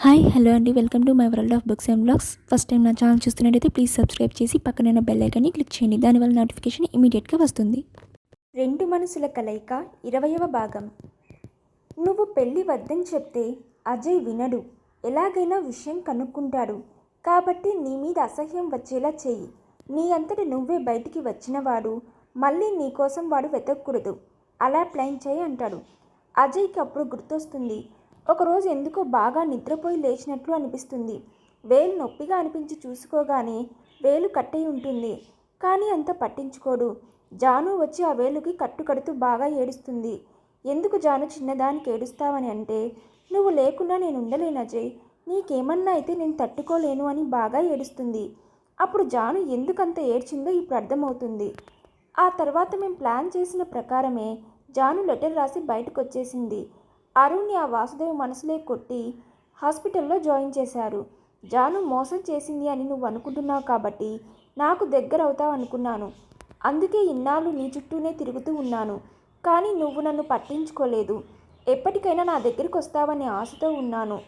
Hi hello అండి. Welcome to my world of books and blogs. First time నా channel చూస్తున్నట్టయితే please subscribe చేసి పక్కన బెల్ ఐకాన్ని క్లిక్ చేయండి. దానివల్ల నోటిఫికేషన్ ఇమీడియట్గా వస్తుంది. రెండు మనసుల కలయిక ఇరవయవ భాగం. నువ్వు పెళ్ళి వద్దని చెప్తే అజయ్ వినడు. ఎలాగైనా విషయం కనుక్కుంటాడు. కాబట్టి నీ మీద అసహ్యం వచ్చేలా చెయ్యి. నీ అంతటి నువ్వే బయటికి వచ్చినవాడు. మళ్ళీ నీ కోసం వాడు వెతకూడదు. అలా ప్లాన్ చేయి అంటాడు. అజయ్కి అప్పుడు గుర్తొస్తుంది. ఒకరోజు ఎందుకో బాగా నిద్రపోయి లేచినట్లు అనిపిస్తుంది. వేలు నొప్పిగా అనిపించి చూసుకోగానే వేలు కట్టయి ఉంటుంది. కానీ అంత పట్టించుకోడు. జాను వచ్చి ఆ వేలుకి కట్టు కడుతూ బాగా ఏడుస్తుంది. ఎందుకు జాను చిన్నదానికి ఏడుస్తావని అంటే నువ్వు లేకుండా నేను ఉండలేను అజయ్. నీకేమన్నా అయితే నేను తట్టుకోలేను అని బాగా ఏడుస్తుంది. అప్పుడు జాను ఎందుకంత ఏడ్చిందో ఇప్పుడు అర్థమవుతుంది. ఆ తర్వాత మేము ప్లాన్ చేసిన ప్రకారమే జాను లెటర్ రాసి బయటకు వచ్చేసింది అరుణ్ని ఆ వాసుదేవ్ మనసులే కొట్టి హాస్పిటల్లో జాయిన్ చేశారు. జాను మోసం చేసింది అని నువ్వు అనుకుంటున్నావు కాబట్టి నాకు దగ్గర అవుతావు అనుకున్నాను. అందుకే ఇన్నాళ్ళు నీ చుట్టూనే తిరుగుతూ ఉన్నాను. కానీ నువ్వు నన్ను పట్టించుకోలేదు. ఎప్పటికైనా నా దగ్గరికి వస్తావనే ఆశతో ఉన్నాను.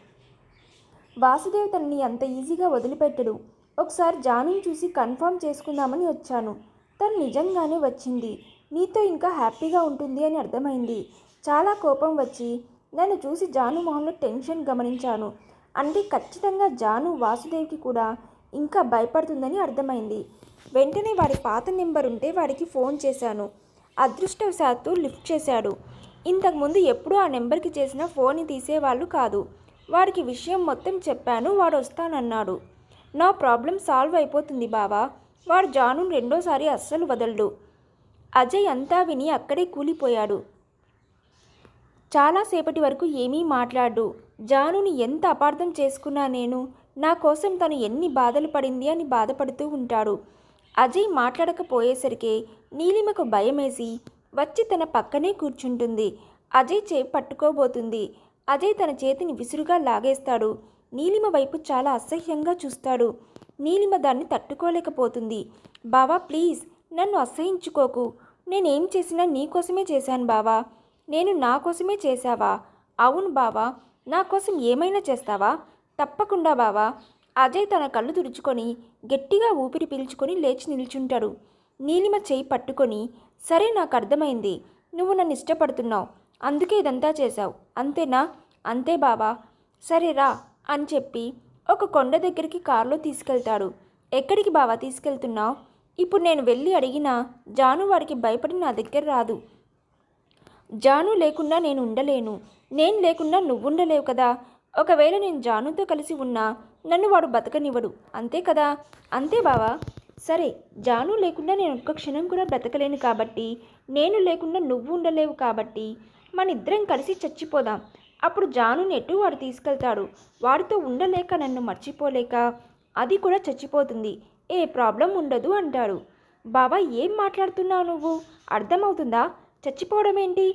వాసుదేవ్ తనని అంత ఈజీగా వదిలిపెట్టడు. ఒకసారి జానుని చూసి కన్ఫర్మ్ చేసుకుందామని వచ్చాను. తను నిజంగానే వచ్చింది. నీతో ఇంకా హ్యాపీగా ఉంటుంది అని అర్థమైంది. చాలా కోపం వచ్చి నన్ను చూసి జాను మొహంలో టెన్షన్ గమనించాను. అంటే ఖచ్చితంగా జాను వాసుదేవ్కి కూడా ఇంకా భయపడుతుందని అర్థమైంది. వెంటనే వాడి పాత నెంబర్ ఉంటే వాడికి ఫోన్ చేశాను. అదృష్టవశాత్తు లిఫ్ట్ చేశాడు. ఇంతకుముందు ఎప్పుడూ ఆ నెంబర్కి చేసిన ఫోన్ తీసేవాళ్ళు కాదు. వాడికి విషయం మొత్తం చెప్పాను వాడు వస్తానన్నాడు. నా ప్రాబ్లం సాల్వ్ అయిపోతుంది బావా. వాడు జాను రెండోసారి అస్సలు వదలడు. అజయ్ అంతా విని అక్కడే కూలిపోయాడు. చాలాసేపటి వరకు ఏమీ మాట్లాడు. జానుని ఎంత అపార్థం చేసుకున్నా నేను నా కోసం తను ఎన్ని బాధలు పడింది అని బాధపడుతూ ఉంటాడు. అజయ్ మాట్లాడకపోయేసరికి నీలిమకు భయమేసి వచ్చి తన పక్కనే కూర్చుంటుంది. అజయ్ చే పట్టుకోబోతుంది. అజయ్ తన చేతిని విసురుగా లాగేస్తాడు. నీలిమ వైపు చాలా అసహ్యంగా చూస్తాడు. నీలిమ దాన్ని తట్టుకోలేకపోతుంది. బావా ప్లీజ్ నన్ను అసహించుకోకు. నేనేం చేసినా నీకోసమే చేశాను బావా. నేను నా కోసమే చేశావా? అవును బావా. నా కోసం ఏమైనా చేస్తావా? తప్పకుండా బావా. అజయ్ తన కళ్ళు తుడుచుకొని గట్టిగా ఊపిరి పీల్చుకొని లేచి నిల్చుంటాడు. నీలిమ చేయి పట్టుకొని సరే నాకు అర్థమైంది. నువ్వు నన్ను ఇష్టపడుతున్నావు. అందుకే ఇదంతా చేశావు. అంతేనా? అంతే బావా. సరే రా అని చెప్పి ఒక కొండ దగ్గరికి కారులో తీసుకెళ్తాడు. ఎక్కడికి బావా తీసుకెళ్తున్నావు? ఇప్పుడు నేను వెళ్ళి అడిగినా జాను వాడికి భయపడి నా దగ్గర రాదు. జాను లేకుండా నేను ఉండలేను. నేను లేకుండా నువ్వు ఉండలేవు కదా. ఒకవేళ నేను జానుతో కలిసి ఉన్నా నన్ను వాడు బతకనివ్వడు. అంతే కదా? అంతే బావా? సరే జాను లేకుండా నేను ఒక్క క్షణం కూడా బ్రతకలేను కాబట్టి నేను లేకుండా నువ్వు ఉండలేవు కాబట్టి మన ఇద్దరం కలిసి చచ్చిపోదాం. అప్పుడు జానుని ఎటు వాడు తీసుకెళ్తాడు? వాడితో ఉండలేక నన్ను మర్చిపోలేక అది కూడా చచ్చిపోతుంది. ఏ ప్రాబ్లం ఉండదు అంటాడు. బావా ఏం మాట్లాడుతున్నావు నువ్వు? అర్థమవుతుందా? చచ్చిపోవడం ఏంటి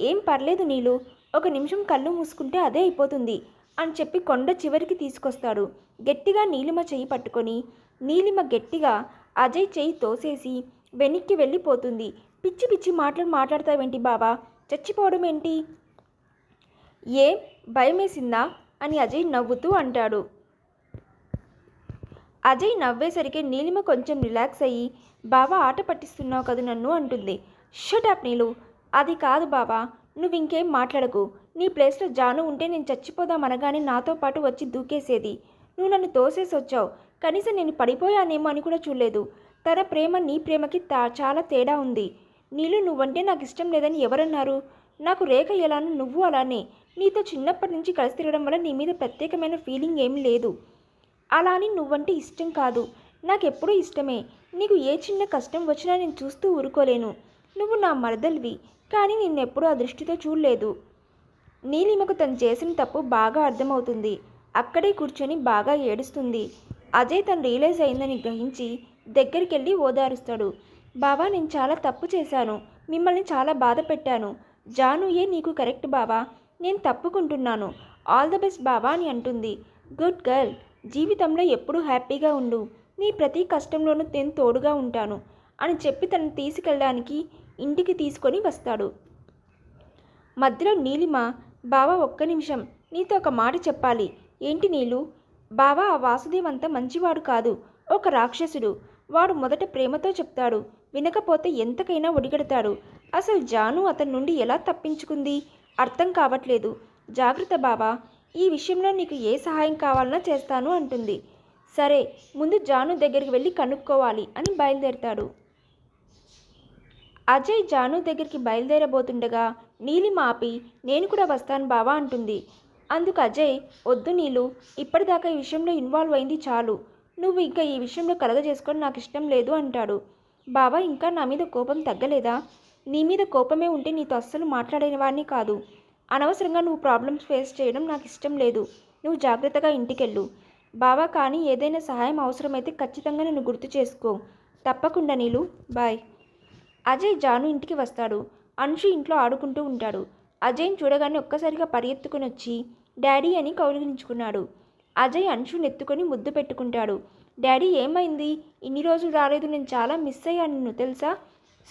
ఏం పర్లేదు నీళ్ళు ఒక నిమిషం కళ్ళు మూసుకుంటే అదే అయిపోతుంది అని చెప్పి కొండ చివరికి తీసుకొస్తాడు. గట్టిగా నీలిమ చెయ్యి పట్టుకొని నీలిమ గట్టిగా అజయ్ చెయ్యి తోసేసి వెనక్కి వెళ్ళిపోతుంది. పిచ్చి పిచ్చి మాటలు మాట్లాడతావేంటి బావా? చచ్చిపోవడం ఏంటి ఏం భయమేసిందా? అని అజయ్ నవ్వుతూ అంటాడు. అజయ్ నవ్వేసరికి నీలిమ కొంచెం రిలాక్స్ అయ్యి బావా ఆట పట్టిస్తున్నావు కదా నన్ను అంటుంది. Shut up Neelu. అది కాదు బావా నువ్వు ఇంకేం మాట్లాడకు. నీ ప్లేస్లో జాను ఉంటే నేను చచ్చిపోదాం అనగానే నాతో పాటు వచ్చి దూకేసేది. నువ్వు నన్ను తోసేసి వచ్చావు కనీసం నేను పడిపోయానేమో అని కూడా చూడలేదు. తన ప్రేమ నీ ప్రేమకి తా చాలా తేడా ఉంది. నీళ్ళు నువ్వంటే నాకు ఇష్టం లేదని ఎవరన్నారు? నాకు రేఖ ఎలానో నువ్వు అలానే. నీతో చిన్నప్పటి నుంచి కలిసి తిరగడం వల్ల నీ మీద ప్రత్యేకమైన ఫీలింగ్ ఏం లేదు. అలా అని నువ్వంటే ఇష్టం కాదు. నాకెప్పుడూ ఇష్టమే. నీకు ఏ చిన్న కష్టం వచ్చినా నేను చూస్తూ ఊరుకోలేను. నువ్వు నా మరదలివి కానీ నిన్నెప్పుడూ ఆ దృష్టితో చూడలేదు. నీలిమకు తను చేసిన తప్పు బాగా అర్థమవుతుంది. అక్కడే కూర్చొని బాగా ఏడుస్తుంది. అజయ్ తను రియలైజ్ అయిందని గ్రహించి దగ్గరికి వెళ్ళి ఓదారుస్తాడు. బావా నేను చాలా తప్పు చేశాను. మిమ్మల్ని చాలా బాధ పెట్టాను. జానుయే నీకు కరెక్ట్ బావా. నేను తప్పుకుంటున్నాను. ఆల్ ద బెస్ట్ బావా అని అంటుంది. గుడ్ గర్ల్ జీవితంలో ఎప్పుడూ హ్యాపీగా ఉండు. నీ ప్రతి కష్టంలోనూ నేను తోడుగా ఉంటాను అని చెప్పి తను తీసుకెళ్ళడానికి ఇంటికి తీసుకొని వస్తాడు. మధ్యలో నీలిమ బావ ఒక్క నిమిషం. నీతో ఒక మాట చెప్పాలి. ఏంటి నీలు? బావా ఆ వాసుదేవ్ అంత మంచివాడు కాదు. ఒక రాక్షసుడు. వాడు మొదట ప్రేమతో చెప్తాడు. వినకపోతే ఎంతకైనా ఒడిగడతాడు. అసలు జాను అతని నుండి ఎలా తప్పించుకుంది? అర్థం కావట్లేదు. జాగ్రత్త బావా. ఈ విషయంలో నీకు ఏ సహాయం కావాలన్నా చేస్తాను అంటుంది. సరే ముందు జాను దగ్గరికి వెళ్ళి కనుక్కోవాలి అని బయలుదేరతాడు. అజయ్ జాను దగ్గరికి బయలుదేరబోతుండగా నీలిమ ఆపి నేను కూడా వస్తాను బావా అంటుంది. అందుకు అజయ్ వద్దు నీలు ఇప్పటిదాకా ఈ విషయంలో ఇన్వాల్వ్ అయింది చాలు. నువ్వు ఇంకా ఈ విషయంలో కలగజేసుకొని నాకు ఇష్టం లేదు అంటాడు. బావా ఇంకా నా మీద కోపం తగ్గలేదా? నీ మీద కోపమే ఉంటే నీతో అస్సలు మాట్లాడని వాడిని కాదు. అనవసరంగా నువ్వు ప్రాబ్లమ్స్ ఫేస్ చేయడం నాకు ఇష్టం లేదు. నువ్వు జాగ్రత్తగా ఇంటికెళ్ళు. బావా కానీ ఏదైనా సహాయం అవసరమైతే ఖచ్చితంగా నన్ను గుర్తు చేసుకో. తప్పకుండా నీలు బాయ్. అజయ్ జాను ఇంటికి వస్తాడు. అంశు ఇంట్లో ఆడుకుంటూ ఉంటాడు. అజయ్ని చూడగానే ఒక్కసారిగా పరిగెత్తుకుని వచ్చి డాడీ అని కౌలుగించుకున్నాడు అజయ్ అంశుని ఎత్తుకొని ముద్దు పెట్టుకుంటాడు. డాడీ ఏమైంది? ఇన్ని రోజులు రాలేదు. నేను చాలా మిస్ అయ్యాను నిన్ను తెలుసా?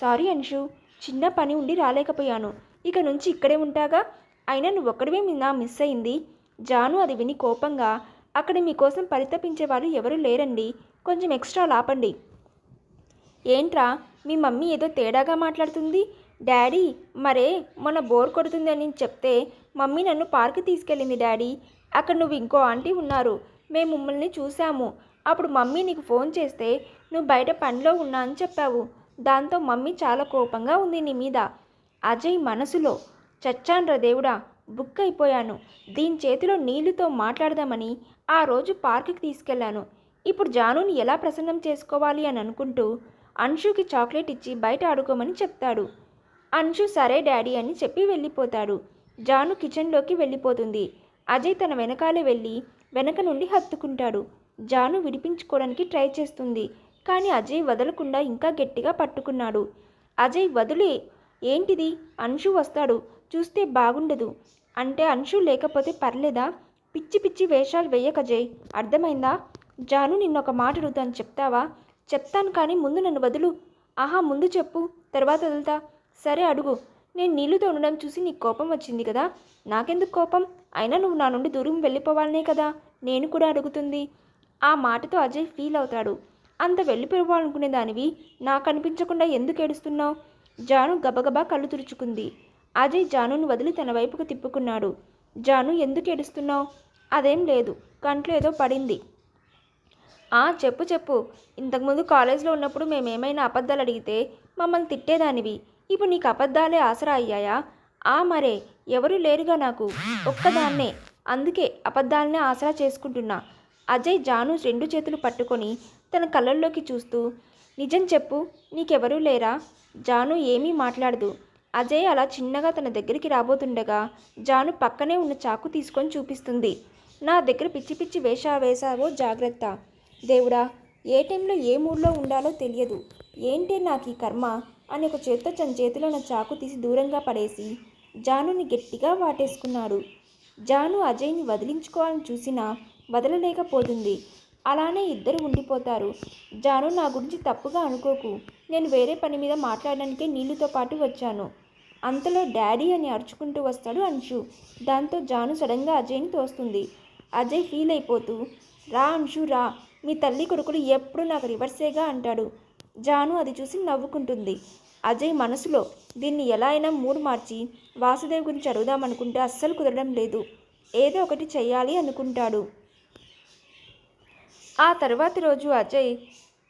సారీ అంశు చిన్న పని ఉండి రాలేకపోయాను. ఇక నుంచి ఇక్కడే ఉంటాగా? అయినా నువ్వు ఒక్కడివే నా మిస్ అయింది జాను అది విని కోపంగా అక్కడ మీకోసం పరితపించేవారు ఎవరూ లేరండి. కొంచెం ఎక్స్ట్రా లాపండి. ఏంట్రా? మీ మమ్మీ ఏదో తేడాగా మాట్లాడుతుంది. డాడీ మరే మొన్న బోర్ కొడుతుంది అని చెప్తే మమ్మీ నన్ను పార్క్ తీసుకెళ్ళింది డాడీ. అక్కడ నువ్వు ఇంకో ఆంటీ ఉన్నారు. మేము మిమ్మల్ని చూసాము అప్పుడు మమ్మీ నీకు ఫోన్ చేస్తే నువ్వు బయట పనిలో ఉన్నా అని చెప్పావు. దాంతో మమ్మీ చాలా కోపంగా ఉంది నీ మీద. అజయ్ మనసులో చచ్చాన్రా దేవుడా బుక్ అయిపోయాను. దీని చేతిలో నీళ్ళుతో మాట్లాడదామని ఆ రోజు పార్కుకి తీసుకెళ్ళాను ఇప్పుడు జానుని ఎలా ప్రసన్నం చేసుకోవాలి అని అనుకుంటూ అంశుకి చాక్లెట్ ఇచ్చి బయట ఆడుకోమని చెప్తాడు. అంశు సరే డాడీ అని చెప్పి వెళ్ళిపోతాడు. జాను కిచెన్లోకి వెళ్ళిపోతుంది. అజయ్ తన వెనకాలే వెళ్ళి వెనక నుండి హత్తుకుంటాడు. జాను విడిపించుకోవడానికి ట్రై చేస్తుంది. కానీ అజయ్ వదలకుండా ఇంకా గట్టిగా పట్టుకున్నాడు. అజయ్ వదిలే. ఏంటిది? అంశు వస్తాడు. చూస్తే బాగుండదు. అంటే అంశు లేకపోతే పర్లేదా? పిచ్చి పిచ్చి వేషాలు వేయకజయ్ అర్థమైందా? జాను నిన్నొక మాట అడుగుతాను చెప్తావా? చెప్తాను కానీ ముందు నన్ను వదులు. ఆహా ముందు చెప్పు. తర్వాత వదులుతా. సరే అడుగు. నేను నీళ్ళుతో ఉండడం చూసి నీకు కోపం వచ్చింది కదా? నాకెందుకు కోపం? అయినా నువ్వు నా నుండి దూరం వెళ్ళిపోవాలనే కదా? నేను కూడా అడుగుతుంది. ఆ మాటతో అజయ్ ఫీల్ అవుతాడు. అంత వెళ్ళిపోవాలనుకునే దానివి నాకు అనిపించకుండా ఎందుకు ఏడుస్తున్నావు? జాను గబగబా కళ్ళు తుడుచుకుంది. అజయ్ జానును వదిలి తన వైపుకు తిప్పుకున్నాడు. జాను ఎందుకు ఏడుస్తున్నావు? అదేం లేదు. కంట్లో ఏదో పడింది. చెప్పు చెప్పు. ఇంతకుముందు కాలేజ్లో ఉన్నప్పుడు మేమేమైనా అబద్ధాలు అడిగితే మమ్మల్ని తిట్టేదానివి. ఇప్పుడు నీకు అబద్ధాలే ఆసరా అయ్యాయా? ఆ మరే ఎవరు లేరుగా నాకు. ఒక్కదాన్నే. అందుకే అబద్ధాలనే ఆసరా చేసుకుంటున్నా. అజయ్ జాను రెండు చేతులు పట్టుకొని తన కళ్ళల్లోకి చూస్తూ నిజం చెప్పు నీకెవరూ లేరా? జాను ఏమీ మాట్లాడదు. అజయ్ అలా చిన్నగా తన దగ్గరికి రాబోతుండగా జాను పక్కనే ఉన్న చాకు తీసుకొని చూపిస్తుంది. నా దగ్గర పిచ్చి పిచ్చి వేషా వేశావో జాగ్రత్త. దేవుడా ఏ టైంలో ఏ మూడ్లో ఉండాలో తెలియదు. ఏంటి నాకు ఈ కర్మ? అని ఒక చేత్తో తన చేతిలో నా చాకు తీసి దూరంగా పడేసి జానుని గట్టిగా వాటేసుకున్నాడు. జాను అజయ్ని వదిలించుకోవాలని చూసినా వదలలేకపోతుంది. అలానే ఇద్దరు ఉండిపోతారు. జాను నా గురించి తప్పుగా అనుకోకు. నేను వేరే పని మీద మాట్లాడడానికే నీళ్ళుతో పాటు వచ్చాను. అంతలో డాడీ అని అరుచుకుంటూ వస్తాడు అంశు. దాంతో జాను సడన్గా అజయ్ని తోస్తుంది. అజయ్ ఫీల్ అయిపోతూ రా అంశు రా. మీ తల్లి కొడుకులు ఎప్పుడు నాకు రివర్సేగా అంటాడు. జాను అది చూసి నవ్వుకుంటుంది. అజయ్ మనసులో దీన్ని ఎలా అయినా మూడు మార్చి వాసుదేవ్ గురించి అడుగుదామనుకుంటే అస్సలు కుదరడం లేదు. ఏదో ఒకటి చేయాలి అనుకుంటాడు. ఆ తర్వాతి రోజు అజయ్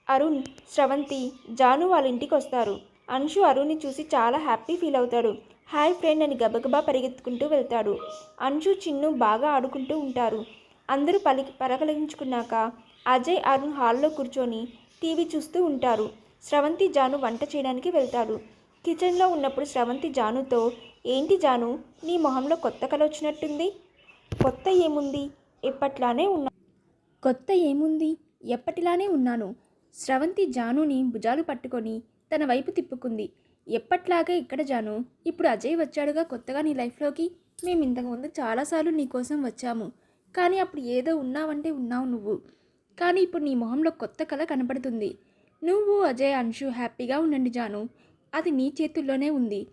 అరుణ్ స్రవంతి జాను వాళ్ళ ఇంటికి వస్తారు. అంశు అరుణ్ని చూసి చాలా హ్యాపీ ఫీల్ అవుతాడు. హాయ్ ఫ్రెండ్ అని గబగబా పరిగెత్తుకుంటూ వెళ్తాడు. అంశు చిన్ను బాగా ఆడుకుంటూ ఉంటారు. అందరూ పలి పరకలించుకున్నాక అజయ్ అరుణ్ హాల్లో కూర్చొని టీవీ చూస్తూ ఉంటారు. స్రవంతి జాను వంట చేయడానికి వెళ్తాడు. కిచెన్లో ఉన్నప్పుడు స్రవంతి జానుతో ఏంటి జాను నీ మొహంలో కొత్త కళ వచ్చినట్టుంది? కొత్త ఏముంది? ఎప్పట్లానే ఉన్నా కొత్త ఏముంది? ఎప్పటిలానే ఉన్నాను. స్రవంతి జానుని భుజాలు పట్టుకొని తన వైపు తిప్పుకుంది. ఎప్పట్లాగే ఇక్కడ జాను ఇప్పుడు అజయ్ వచ్చాడుగా కొత్తగా నీ లైఫ్లోకి? మేము ఇంతకుముందు చాలాసార్లు నీ కోసం వచ్చాము. కానీ అప్పుడు ఏదో ఉన్నావంటే ఉన్నావు నువ్వు. కానీ ఇప్పుడు నీ మొహంలో కొత్త కళ కనపడుతుంది నువ్వు అజయ్ అంశు హ్యాపీగా ఉండండి జాను. అది నీ చేతుల్లోనే ఉంది.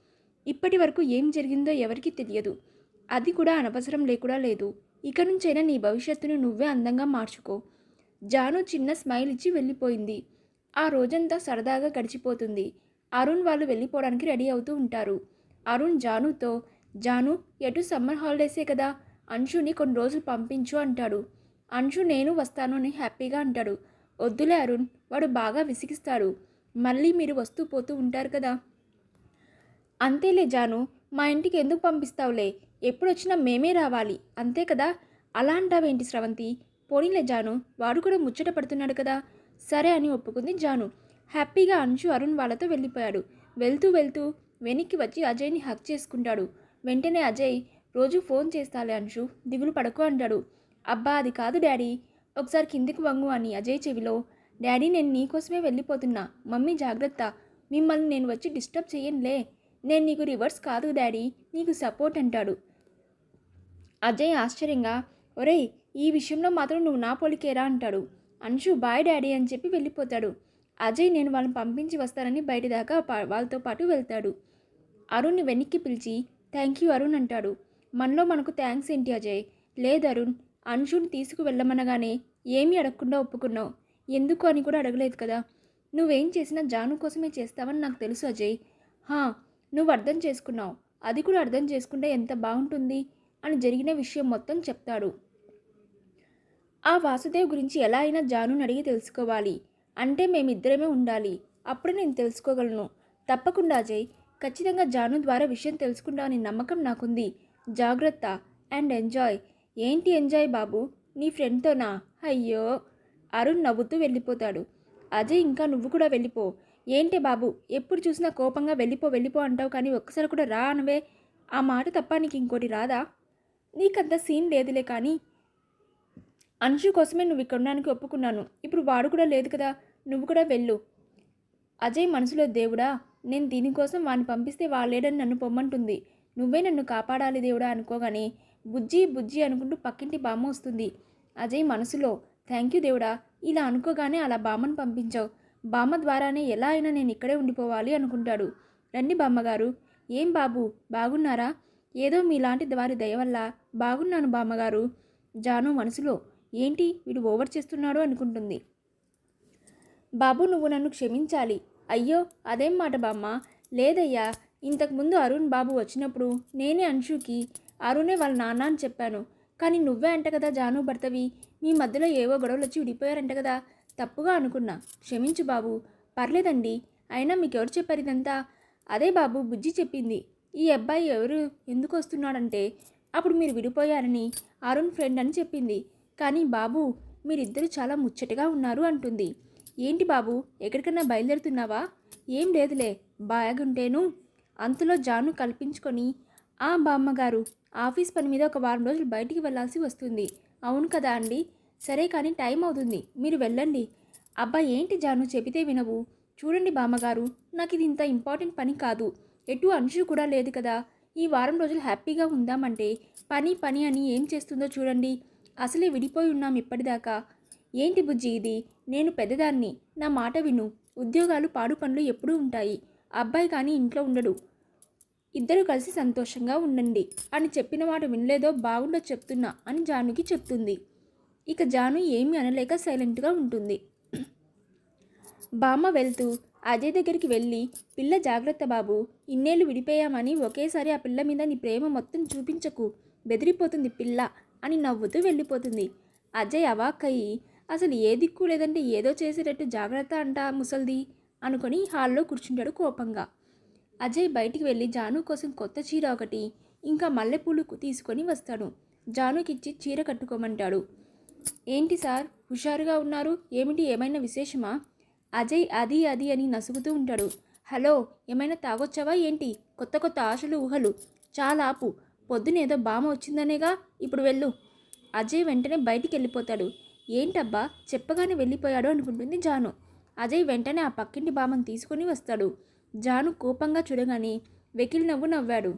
ఇప్పటి వరకు ఏం జరిగిందో ఎవరికీ తెలియదు. అది కూడా అనవసరం లేకుండా లేదు. ఇక నుంచైనా నీ భవిష్యత్తును నువ్వే అందంగా మార్చుకో. జాను చిన్న స్మైల్ ఇచ్చి వెళ్ళిపోయింది. ఆ రోజంతా సరదాగా గడిచిపోతుంది. అరుణ్ వాళ్ళు వెళ్ళిపోవడానికి రెడీ అవుతూ ఉంటారు. అరుణ్ జానుతో జాను ఎటు సమ్మర్ హాలిడేసే కదా? అంశుని కొన్ని రోజులు పంపించు అంటాడు. అంజు నేను వస్తాను అని హ్యాపీగా అంటాడు. వద్దులే అరుణ్ వాడు బాగా విసిగిస్తాడు. మళ్ళీ మీరు వస్తూ పోతూ ఉంటారు కదా. అంతేలే జాను మా ఇంటికి ఎందుకు పంపిస్తావులే? ఎప్పుడొచ్చినా మేమే రావాలి. అంతే కదా? అలా అంటావేంటి స్రవంతి? పోనీలే జాను వాడు కూడా ముచ్చట పడుతున్నాడు కదా. సరే అని ఒప్పుకుంది జాను. హ్యాపీగా అంజు అరుణ్ వాళ్ళతో వెళ్ళిపోయాడు. వెళ్తూ వెళ్తూ వెనక్కి వచ్చి అజయ్ని హక్ చేసుకుంటాడు. వెంటనే అజయ్ రోజు ఫోన్ చేస్తాలే అంజు దిగులు పడకు అంటాడు. అబ్బా అది కాదు డాడీ. ఒకసారి కిందికి వంగు అని అజయ్ చెవిలో డాడీ నేను నీకోసమే వెళ్ళిపోతున్నా. మమ్మీ జాగ్రత్త. మిమ్మల్ని నేను వచ్చి డిస్టర్బ్ చేయనులే నేను నీకు రివర్స్ కాదు డాడీ నీకు సపోర్ట్ అంటాడు. అజయ్ ఆశ్చర్యంగా ఒరేయ్ ఈ విషయంలో మాత్రం నువ్వు నా పోలికేరా అంటాడు. అంశు బాయ్ డాడీ అని చెప్పి వెళ్ళిపోతాడు. అజయ్ నేను వాళ్ళని పంపించి వస్తానని బయట దాకా వాళ్ళతో పాటు వెళ్తాడు. అరుణ్ని వెనక్కి పిలిచి థ్యాంక్ యూ అరుణ్ అంటాడు. మనలో మనకు థ్యాంక్స్ ఏంటి అజయ్? లేదు అరుణ్. అంశుని తీసుకు వెళ్ళమనగానే ఏమీ అడగకుండా ఒప్పుకున్నావు. ఎందుకు? అని కూడా అడగలేదు కదా. నువ్వేం చేసినా జాను కోసమే చేస్తావని నాకు తెలుసు అజయ్. హా నువ్వు అర్థం చేసుకున్నావు. అది కూడా అర్థం చేసుకుంటే ఎంత బాగుంటుంది? అని జరిగిన విషయం మొత్తం చెప్తాడు. ఆ వాసుదేవ్ గురించి ఎలా అయినా జానుని అడిగి తెలుసుకోవాలి. అంటే మేమిద్దరమే ఉండాలి. అప్పుడు నేను తెలుసుకోగలను. తప్పకుండా అజయ్. ఖచ్చితంగా జాను ద్వారా విషయం తెలుసుకుంటావని నమ్మకం నాకుంది. జాగ్రత్త. And enjoy. ఏంటి ఎంజాయ్ బాబు? నీ ఫ్రెండ్తోనా? అయ్యో! అరుణ్ నవ్వుతూ వెళ్ళిపోతాడు. అజయ్ ఇంకా నువ్వు కూడా వెళ్ళిపో. ఏంటి బాబు? ఎప్పుడు చూసినా కోపంగా వెళ్ళిపో వెళ్ళిపో అంటావు కానీ ఒక్కసారి కూడా రా అనవే. ఆ మాట తప్ప నీకు ఇంకోటి రాదా? నీకంత సీన్ లేదులే కానీ అంశు కోసమే నువ్వు ఇక్కడ ఉండడానికి ఒప్పుకున్నాను. ఇప్పుడు వాడు కూడా లేదు కదా. నువ్వు కూడా వెళ్ళు. అజయ్ మనసులో దేవుడా నేను దీనికోసం వాడిని పంపిస్తే వాళ్ళేడని నన్ను పొమ్మంటుంది. నువ్వే నన్ను కాపాడాలి దేవుడా అనుకోగానే బుజ్జి బుజ్జి అనుకుంటూ పక్కింటి బామ్మ వస్తుంది. అజయ్ మనసులో థ్యాంక్ యూ దేవుడా ఇలా అనుకోగానే అలా బామ్మను పంపించావు. బామ్మ ద్వారానే ఎలా అయినా నేను ఇక్కడే ఉండిపోవాలి అనుకుంటాడు. రండి బామ్మగారు. ఏం బాబు బాగున్నారా? ఏదో మీలాంటి వారి దయ వల్ల బాగున్నాను బామ్మగారు. జాను మనసులో ఏంటి వీడు ఓవర్ చేస్తున్నాడు అనుకుంటుంది. బాబు నువ్వు నన్ను క్షమించాలి. అయ్యో అదేం మాట బామ్మ? లేదయ్యా ఇంతకుముందు అరుణ్ బాబు వచ్చినప్పుడు నేనే అంశుకి అరుణే వాళ్ళ నాన్న అని చెప్పాను. కానీ నువ్వే అంట కదా జాను భర్తవి. మీ మధ్యలో ఏవో గొడవలు వచ్చి విడిపోయారంట కదా. తప్పుగా అనుకున్నా. క్షమించు బాబు. పర్లేదండి. అయినా మీకు ఎవరు చెప్పారు ఇదంతా? అదే బాబు బుజ్జి చెప్పింది. ఈ అబ్బాయి ఎవరు? ఎందుకు వస్తున్నాడంటే? అప్పుడు మీరు విడిపోయారని అరుణ్ ఫ్రెండ్ అని చెప్పింది. కానీ బాబు మీరిద్దరు చాలా ముచ్చటగా ఉన్నారు అంటుంది. ఏంటి బాబు? ఎక్కడికన్నా బయలుదేరుతున్నావా? ఏం లేదులే. బాగుంటేను అంతలో జాను కల్పించుకొని ఆ బామ్మగారు ఆఫీస్ పని మీద ఒక వారం రోజులు బయటికి వెళ్ళాల్సి వస్తుంది. అవును కదా అండి? సరే కానీ టైం అవుతుంది. మీరు వెళ్ళండి. అబ్బా ఏంటి జాను? చెబితే వినవు. చూడండి బామ్మగారు నాకు ఇది ఇంత ఇంపార్టెంట్ పని కాదు. ఎటు అంశు కూడా లేదు కదా. ఈ వారం రోజులు హ్యాపీగా ఉందామంటే పని పని అని ఏం చేస్తుందో చూడండి. అసలే విడిపోయి ఉన్నాం ఇప్పటిదాకా. ఏంటి బుజ్జి ఇది? నేను పెద్దదాన్ని. నా మాట విను. ఉద్యోగాలు పాడు పనులు ఎప్పుడూ ఉంటాయి. అబ్బాయి కానీ ఇంట్లో ఉండడు. ఇద్దరు కలిసి సంతోషంగా ఉండండి. అని చెప్పిన మాట వినలేదో బాగుండో చెప్తున్నా అని జానుకి చెప్తుంది. ఇక జాను ఏమీ అనలేక సైలెంట్గా ఉంటుంది. బామ్మ వెళ్తూ అజయ్ దగ్గరికి వెళ్ళి పిల్ల జాగ్రత్త బాబు ఇన్నేళ్ళు విడిపోయామని ఒకేసారి ఆ పిల్ల మీద నీ ప్రేమ మొత్తం చూపించకు బెదిరిపోతుంది పిల్ల అని నవ్వుతూ వెళ్ళిపోతుంది. అజయ్ అవాక్కయ్యి అసలు ఏ దిక్కు లేదంటే ఏదో చేసేటట్టు జాగ్రత్త అంట ముసల్ది అనుకొని హాల్లో కూర్చుంటాడు కోపంగా. అజయ్ బయటికి వెళ్ళి జాను కోసం కొత్త చీర ఒకటి ఇంకా మల్లెపూలు తీసుకొని వస్తాడు జానుకిచ్చి చీర కట్టుకోమంటాడు. ఏంటి సార్? హుషారుగా ఉన్నారు? ఏమిటి? ఏమైనా విశేషమా? అజయ్ అది అది అని నసుగుతూ ఉంటాడు. హలో ఏమైనా తాగొచ్చావా? ఏంటి? కొత్త కొత్త ఆశలు ఊహలు. చాలా ఆపు. పొద్దునేదో బామ వచ్చిందనేగా? ఇప్పుడు వెళ్ళు. అజయ్ వెంటనే బయటికి వెళ్ళిపోతాడు. ఏంటబ్బా? చెప్పగానే వెళ్ళిపోయాడు అనుకుంటుంది జాను. అజయ్ వెంటనే ఆ పక్కింటి బామను తీసుకొని వస్తాడు. జాను కోపంగా చూడగానే వెకిలి నవ్వు నవ్వాడు.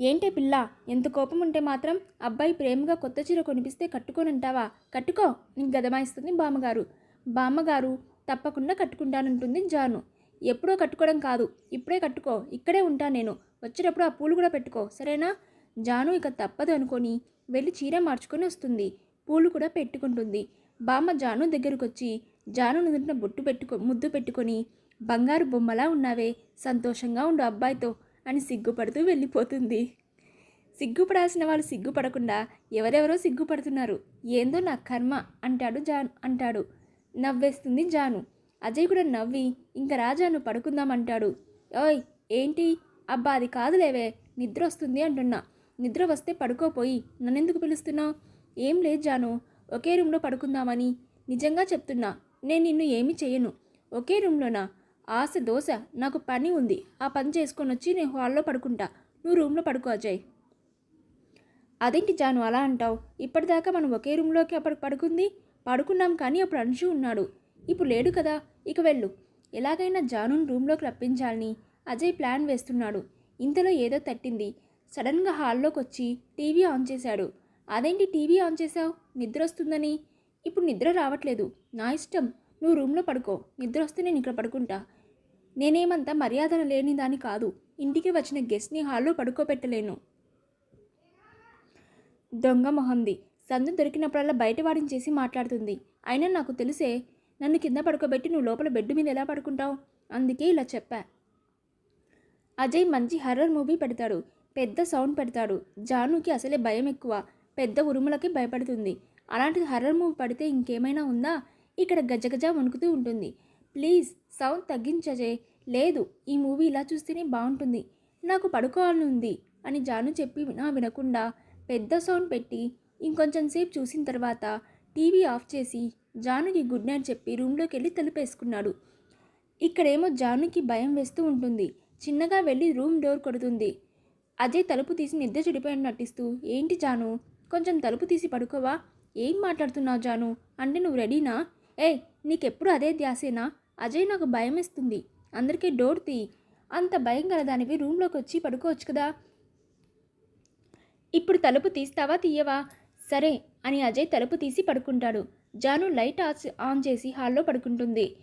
ఏంటే పిల్ల ఎంత కోపం ఉంటే మాత్రం అబ్బాయి ప్రేమగా కొత్త చీర కొనిపిస్తే కట్టుకోనంటావా? కట్టుకో నీకు గదమాయిస్తుంది బామ్మగారు. బామ్మగారు తప్పకుండా కట్టుకుంటానంటుంది జాను. ఎప్పుడో కట్టుకోవడం కాదు ఇప్పుడే కట్టుకో ఇక్కడే ఉంటా నేను. వచ్చేటప్పుడు ఆ పూలు కూడా పెట్టుకో సరేనా? జాను ఇక తప్పదు అనుకొని వెళ్ళి చీర మార్చుకొని వస్తుంది. పూలు కూడా పెట్టుకుంటుంది. బామ్మ జాను దగ్గరకు వచ్చి జాను నుదుటిన బొట్టు పెట్టుకో ముద్దు పెట్టుకొని బంగారు బొమ్మలా ఉన్నావే సంతోషంగా ఉండు అబ్బాయితో అని సిగ్గుపడుతూ వెళ్ళిపోతుంది. సిగ్గుపడాల్సిన వాళ్ళు సిగ్గుపడకుండా ఎవరెవరో సిగ్గుపడుతున్నారు. ఏందో నా కర్మ అంటాడు జాను అంటాడు. నవ్వేస్తుంది జాను. అజయ్ కూడా నవ్వి ఇంకా రాజాను పడుకుందామంటాడు ఓయ్ ఏంటి? అబ్బా అది కాదులేవే నిద్ర వస్తుంది అంటున్నా. నిద్ర వస్తే పడుకోపోయి నన్నెందుకు పిలుస్తున్నావు? ఏం లేదు జాను ఒకే రూమ్లో పడుకుందామని నిజంగా చెప్తున్నా. నేను నిన్ను ఏమీ చేయను ఒకే రూమ్లోనా? ఆశ దోశ నాకు పని ఉంది. ఆ పని చేసుకొని వచ్చి నేను హాల్లో పడుకుంటా. నువ్వు రూమ్లో పడుకో అజయ్. అదేంటి జాను అలా అంటావు? ఇప్పటిదాకా మనం ఒకే రూమ్లోకి అప్పుడు పడుకుంది? పడుకున్నాం కానీ అప్పుడు అంశు ఉన్నాడు. ఇప్పుడు లేడు కదా. ఇక వెళ్ళు. ఎలాగైనా జానును రూమ్లోకి రప్పించాలని అజయ్ ప్లాన్ వేస్తున్నాడు. ఇంతలో ఏదో తట్టింది. సడన్గా హాల్లోకి వచ్చి టీవీ ఆన్ చేశాడు. అదేంటి టీవీ ఆన్ చేశావు? నిద్ర వస్తుందని. ఇప్పుడు నిద్ర రావట్లేదు. నా ఇష్టం. నువ్వు రూమ్లో పడుకో. నిద్ర వస్తే నేను ఇక్కడ పడుకుంటా. నేనేమంత మర్యాదన లేని దాని కాదు. ఇంటికి వచ్చిన గెస్ట్ని హాల్లో పడుకోబెట్టలేను. దొంగ మొహంది. సందు దొరికినప్పుడల్లా బయట వాడించేసి మాట్లాడుతుంది. అయినా నాకు తెలిసే నన్ను కింద పడుకోబెట్టి నువ్వు లోపల బెడ్ మీద ఎలా పడుకుంటావు? అందుకే ఇలా చెప్పా. అజయ్ మంచి హర్రర్ మూవీ పెడతాడు. పెద్ద సౌండ్ పెడతాడు. జానుకి అసలే భయం ఎక్కువ. పెద్ద ఉరుములకి భయపడుతుంది. అలాంటి హర్రర్ మూవీ పడితే ఇంకేమైనా ఉందా? ఇక్కడ గజగజ వణుకుతూ ఉంటుంది. ప్లీజ్ సౌండ్ తగ్గించజే లేదు ఈ మూవీ ఇలా చూస్తేనే బాగుంటుంది. నాకు పడుకోవాలని ఉంది అని జాను చెప్పి నా వినకుండా పెద్ద సౌండ్ పెట్టి ఇంకొంచెం సేపు చూసిన తర్వాత టీవీ ఆఫ్ చేసి జానుకి గుడ్ నైట్ చెప్పి రూమ్లోకి వెళ్ళి తలుపేసుకున్నాడు. ఇక్కడేమో జానుకి భయం వేస్తూ ఉంటుంది. చిన్నగా వెళ్ళి రూమ్ డోర్ కొడుతుంది. అజయ్ తలుపు తీసి నిద్ర చెడిపోయాను నటిస్తూ ఏంటి జాను కొంచెం తలుపు తీసి పడుకోవా? ఏం మాట్లాడుతున్నావు జాను? అంటే నువ్వు రెడీనా? ఏయ్ నీకెప్పుడు అదే ధ్యాసేనా? అజయ్ నాకు భయం వేస్తుంది అందరికీ డోర్ తీ అంత భయం గలదానివి రూమ్లోకి వచ్చి పడుకోవచ్చు కదా? ఇప్పుడు తలుపు తీస్తావా? తీయవా? సరే అని అజయ్ తలుపు తీసి పడుకుంటాడు. జాను లైట్ ఆచ్ ఆన్ చేసి హాల్లో పడుకుంటుంది.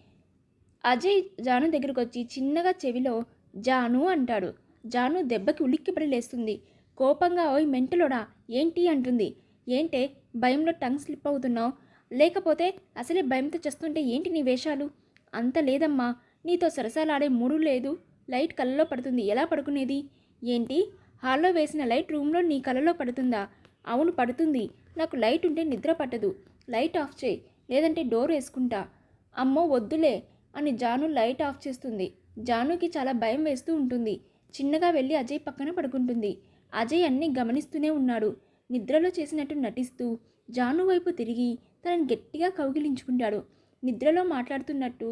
అజయ్ జాను దగ్గరకు వచ్చి చిన్నగా చెవిలో జాను అంటాడు. జాను దెబ్బకి ఉలిక్కిపడి లేస్తుంది. కోపంగా ఓయ్ మెంటలోడా? ఏంటి? అంటుంది. ఏంటే? భయంలో టంగ్ స్లిప్ అవుతున్నావు. లేకపోతే అసలే భయంతో చేస్తుంటే ఏంటి నీ వేషాలు? అంత లేదమ్మా. నీతో సరసాలాడే మూడు లేదు. లైట్ కళ్ళలో పడుతుంది. ఎలా పడుకునేది? ఏంటి? హాల్లో వేసిన లైట్ రూమ్లో నీ కళ్ళలో పడుతుందా? అవును పడుతుంది. నాకు లైట్ ఉంటే నిద్ర పట్టదు. లైట్ ఆఫ్ చేయి. లేదంటే డోర్ వేసుకుంటా. అమ్మో వద్దులే అని జాను లైట్ ఆఫ్ చేస్తుంది. జానుకి చాలా భయం వేస్తూ ఉంటుంది. చిన్నగా వెళ్ళి అజయ్ పక్కన పడుకుంటుంది. అజయ్ అన్నీ గమనిస్తూనే ఉన్నాడు. నిద్రలో చేసినట్టు నటిస్తూ జాను వైపు తిరిగి తనని గట్టిగా కౌగిలించుకుంటాడు. నిద్రలో మాట్లాడుతున్నట్టు.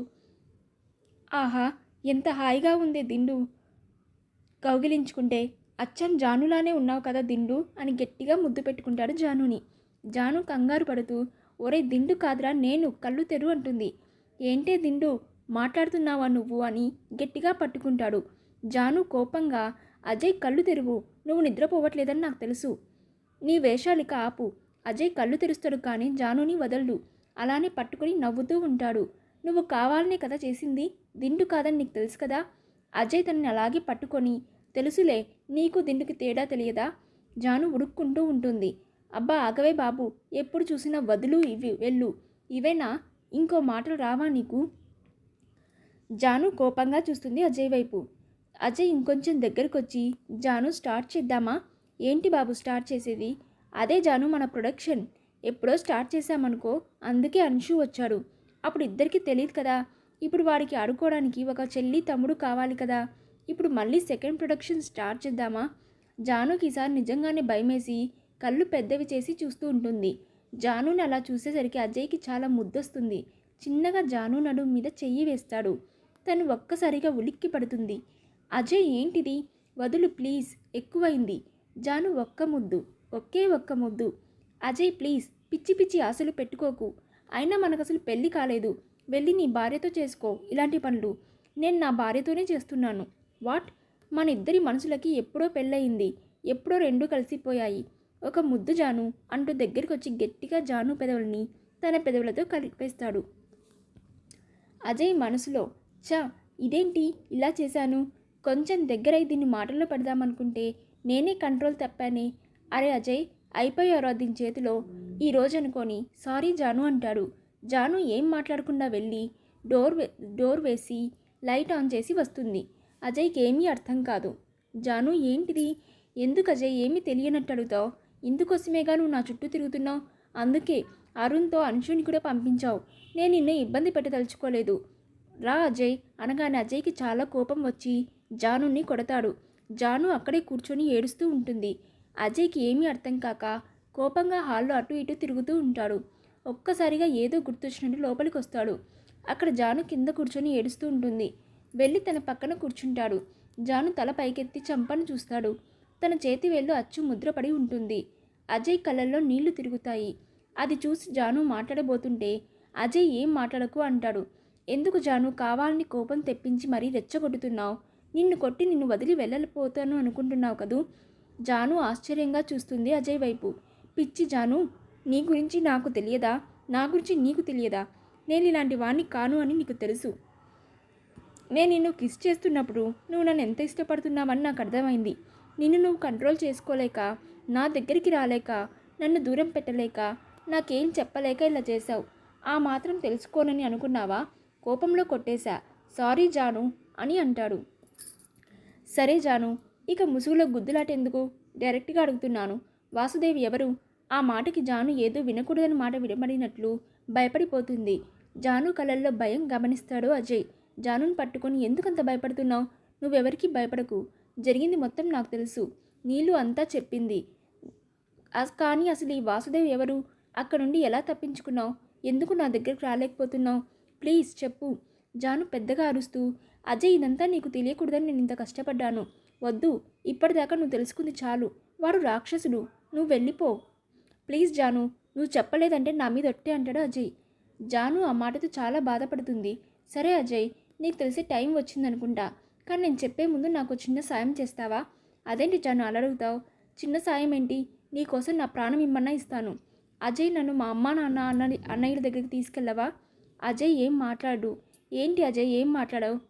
ఆహా ఎంత హాయిగా ఉందే దిండు. కౌగిలించుకుంటే అచ్చం జానులానే ఉన్నావు కదా దిండు అని గట్టిగా ముద్దు పెట్టుకుంటాడు జానుని. జాను కంగారు పడుతూ ఒరే దిండు కాదురా నేను కళ్ళు తెరు అంటుంది. ఏంటే దిండు మాట్లాడుతున్నావా నువ్వు అని గట్టిగా పట్టుకుంటాడు. జాను కోపంగా అజయ్ కళ్ళు తెరువు నువ్వు నిద్రపోవట్లేదని నాకు తెలుసు. నీ వేషాలిక ఆపు. అజయ్ కళ్ళు తెరుస్తాడు కానీ జానుని వదలడు. అలానే పట్టుకుని నవ్వుతూ ఉంటాడు. నువ్వు కావాలనే కదా చేసింది దిండు కాదని నీకు తెలుసు కదా? అజయ్ తనని అలాగే పట్టుకొని తెలుసులే నీకు దిండుకి తేడా తెలియదా? జాను ఉడుక్కుంటూ ఉంటుంది. అబ్బా ఆగవే బాబు ఎప్పుడు చూసినా వదులు ఇవి వెళ్ళు. ఇవేనా? ఇంకో మాటలు రావా నీకు? జాను కోపంగా చూస్తుంది అజయ్ వైపు. అజయ్ ఇంకొంచెం దగ్గరకొచ్చి జాను స్టార్ట్ చేద్దామా? ఏంటి బాబు స్టార్ట్ చేసేది? అదే జాను మన ప్రొడక్షన్. ఎప్పుడో స్టార్ట్ చేశామనుకో అందుకే అంశు వచ్చాడు. అప్పుడు ఇద్దరికీ తెలియదు కదా. ఇప్పుడు వాడికి ఆడుకోవడానికి ఒక చెల్లి తమ్ముడు కావాలి కదా. ఇప్పుడు మళ్ళీ సెకండ్ ప్రొడక్షన్ స్టార్ట్ చేద్దామా? జానుకి ఈసారి నిజంగానే భయమేసి కళ్ళు పెద్దవి చేసి చూస్తూ ఉంటుంది. జానుని అలా చూసేసరికి అజయ్కి చాలా ముద్దొస్తుంది. చిన్నగా జాను నడుము మీద చెయ్యి వేస్తాడు. తను ఒక్కసారిగా ఉలిక్కి పడుతుంది. అజయ్ ఏంటిది? వదులు ప్లీజ్ ఎక్కువైంది. జాను ఒక్క ముద్దు ఒకే ఒక్క ముద్దు. అజయ్ ప్లీజ్ పిచ్చి పిచ్చి ఆశలు పెట్టుకోకు. అయినా మనకు అసలు పెళ్ళి కాలేదు. వెళ్ళి నీ భార్యతో చేసుకో. ఇలాంటి పనులు నేను నా భార్యతోనే చేస్తున్నాను. వాట్? మన ఇద్దరి మనసులకి ఎప్పుడో పెళ్ళయింది. ఎప్పుడో రెండు కలిసిపోయాయి. ఒక ముద్దు జాను అంటూ దగ్గరికి వచ్చి గట్టిగా జాను పెదవుల్ని తన పెదవులతో కలిపేస్తాడు. అజయ్ మనసులో చా ఇదేంటి? ఇలా చేశాను. కొంచెం దగ్గరై దీన్ని మాటల్లో పెడదామనుకుంటే నేనే కంట్రోల్ తప్పానే. అరే అజయ్ అయిపోయారు అతని చేతిలో ఈ రోజు అనుకొని సారీ జాను అంటాడు. జాను ఏం మాట్లాడకుండా వెళ్ళి డోర్ డోర్ వేసి లైట్ ఆన్ చేసి వస్తుంది. అజయ్కి ఏమీ అర్థం కాదు. జాను ఏంటిది? ఎందుకు అజయ్ ఏమీ తెలియనట్టు అడుగుతావు? ఇందుకోసమేగా నువ్వు నా చుట్టూ తిరుగుతున్నావు? అందుకే అరుణ్తో అంశుని కూడా పంపించావు. నేను నిన్ను ఇబ్బంది పెట్టదలుచుకోలేదు రా అజయ్ అనగానే అజయ్కి చాలా కోపం వచ్చి జానుని కొడతాడు. జాను అక్కడే కూర్చొని ఏడుస్తూ ఉంటుంది. అజయ్కి ఏమీ అర్థం కాక కోపంగా హాల్లో అటు ఇటు తిరుగుతూ ఉంటాడు. ఒక్కసారిగా ఏదో గుర్తొచ్చినట్టు లోపలికి వస్తాడు అక్కడ జాను కింద కూర్చొని ఏడుస్తూ ఉంటుంది. వెళ్ళి తన పక్కన కూర్చుంటాడు. జాను తల పైకెత్తి చంపను చూస్తాడు. తన చేతి వేళ్ళు అచ్చు ముద్రపడి ఉంటుంది. అజయ్ కళ్ళల్లో నీళ్ళు తిరుగుతాయి. అది చూసి జాను మాట్లాడబోతుంటే అజయ్ ఏం మాట్లాడకు అంటాడు. ఎందుకు జాను? కావాలని కోపం తెప్పించి మరీ రెచ్చగొట్టుతున్నావు నిన్ను కొట్టి నిన్ను వదిలి వెళ్ళలిపోతాను అనుకుంటున్నావు కదూ? జాను ఆశ్చర్యంగా చూస్తుంది అజయ్ వైపు. పిచ్చి జాను నీ గురించి నాకు తెలియదా? నా గురించి నీకు తెలియదా? నేను ఇలాంటి వాణ్ణి కాను అని నీకు తెలుసు. నేను నిన్ను కిస్ చేస్తున్నప్పుడు నువ్వు నన్ను ఎంత ఇష్టపడుతున్నావని నాకు అర్థమైంది. నిన్ను నువ్వు కంట్రోల్ చేసుకోలేక నా దగ్గరికి రాలేక నన్ను దూరం పెట్టలేక నాకేం చెప్పలేక ఇలా చేశావు. ఆ మాత్రం తెలుసుకోనని అనుకున్నావా? కోపంలో కొట్టేశా. సారీ జాను అని అంటాడు. సరే జాను ఇక ముసుగులో గుద్దులాటెందుకు? డైరెక్ట్గా అడుగుతున్నాను. వాసుదేవి ఎవరు? ఆ మాటకి జాను ఏదో వినకూడదని మాట వినబడినట్లు భయపడిపోతుంది. జాను కళల్లో భయం గమనిస్తాడు అజయ్. జానుని పట్టుకొని ఎందుకంత భయపడుతున్నావు? నువ్వెవరికి భయపడకు. జరిగింది మొత్తం నాకు తెలుసు. నీళ్ళు అంతా చెప్పింది. కానీ అసలు ఈ వాసుదేవ్ ఎవరు? అక్కడ నుండి ఎలా తప్పించుకున్నావు? ఎందుకు నా దగ్గరకు రాలేకపోతున్నావు? ప్లీజ్ చెప్పు. జాను పెద్దగా అరుస్తూ అజయ్ ఇదంతా నీకు తెలియకూడదని నేను ఇంత కష్టపడ్డాను. వద్దు ఇప్పటిదాకా నువ్వు తెలుసుకుంది చాలు. వాడు రాక్షసుడు నువ్వు వెళ్ళిపో. ప్లీజ్ జాను నువ్వు చెప్పలేదంటే నా మీద ఒట్టే అంటాడు అజయ్. జాను ఆ మాటతో చాలా బాధపడుతుంది. సరే అజయ్ నీకు తెలిసే టైం వచ్చిందనుకుంటా. కానీ నేను చెప్పే ముందు నాకు చిన్న సాయం చేస్తావా? అదేంటి జాను అలా అడుగుతావు? చిన్న సాయం ఏంటి? నీకోసం నా ప్రాణం ఇమ్మన్నా ఇస్తాను. అజయ్ నన్ను మా అమ్మ నాన్న అన్న అన్నయ్యల దగ్గరికి తీసుకెళ్ళవా? అజయ్ ఏం మాట్లాడు? ఏంటి అజయ్ ఏం మాట్లాడావు?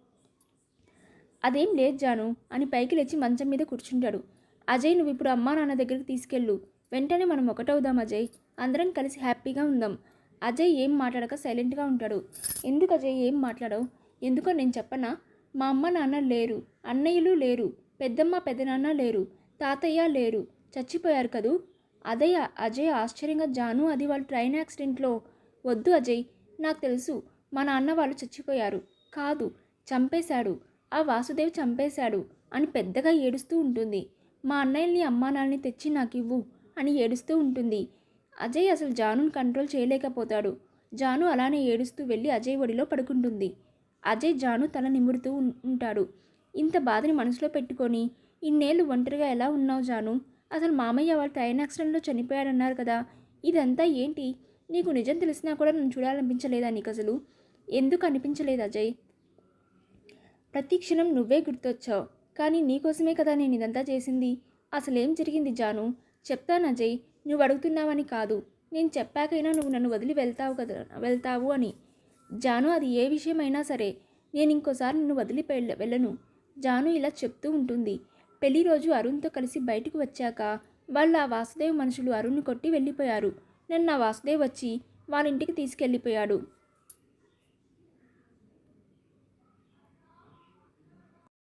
అదేం లేదు జాను అని పైకి లేచి మంచం మీద కూర్చుంటాడు. అజయ్ నువ్వు ఇప్పుడు అమ్మా నాన్న దగ్గరికి తీసుకెళ్ళు. వెంటనే మనం ఒకటవుదాం అజయ్. అందరం కలిసి హ్యాపీగా ఉందాం. అజయ్ ఏం మాట్లాడక సైలెంట్గా ఉంటాడు. ఎందుకు అజయ్ ఏం మాట్లాడవు? ఎందుకో నేను చెప్పనా? మా అమ్మ నాన్న లేరు. అన్నయ్యలు లేరు. పెద్దమ్మ పెద్దనాన్న లేరు. తాతయ్య లేరు. చచ్చిపోయారు కదూ? అదయ్య అజయ్ ఆశ్చర్యంగా జాను అది వాళ్ళ ట్రైన్ యాక్సిడెంట్లో. వద్దు అజయ్ నాకు తెలుసు మా నాన్న వాళ్ళు చచ్చిపోయారు. కాదు చంపేశాడు. ఆ వాసుదేవ్ చంపేశాడు అని పెద్దగా ఏడుస్తూ ఉంటుంది. మా అన్నయ్యని అమ్మానాల్ని తెచ్చి నాకు ఇవ్వు అని ఏడుస్తూ ఉంటుంది. అజయ్ అసలు జానుని కంట్రోల్ చేయలేకపోతాడు. జాను అలానే ఏడుస్తూ వెళ్ళి అజయ్ ఒడిలో పడుకుంటుంది. అజయ్ జాను తల నిమురుతూ ఉంటాడు. ఇంత బాధని మనసులో పెట్టుకొని ఇన్నేళ్ళు ఒంటరిగా ఎలా ఉన్నావు జాను? అసలు మామయ్య వాళ్ళ ట్రైన్ యాక్సిడెంట్లో చనిపోయాడన్నారు కదా. ఇదంతా ఏంటి? నీకు నిజం తెలిసినా కూడా నన్ను చూడాలనిపించలేదా నీకు అసలు ఎందుకు అనిపించలేదు అజయ్? ప్రతి క్షణం నువ్వే గుర్తొచ్చావు. కానీ నీకోసమే కదా నేను ఇదంతా చేసింది? అసలేం జరిగింది జాను? చెప్తాను అజయ్ నువ్వు అడుగుతున్నావని కాదు. నేను చెప్పాకైనా నువ్వు నన్ను వదిలి వెళ్తావు కదా వెళ్తావు అని. జాను అది ఏ విషయమైనా సరే నేను ఇంకోసారి నిన్ను వదిలి వెళ్ళను. జాను ఇలా చెప్తూ ఉంటుంది. పెళ్ళి రోజు అరుణ్తో కలిసి బయటకు వచ్చాక వాళ్ళు ఆ వాసుదేవ్ మనుషులు అరుణ్ను కొట్టి వెళ్ళిపోయారు. నన్ను ఆ వాసుదేవ్ వచ్చి వాళ్ళ ఇంటికి తీసుకెళ్ళిపోయాడు.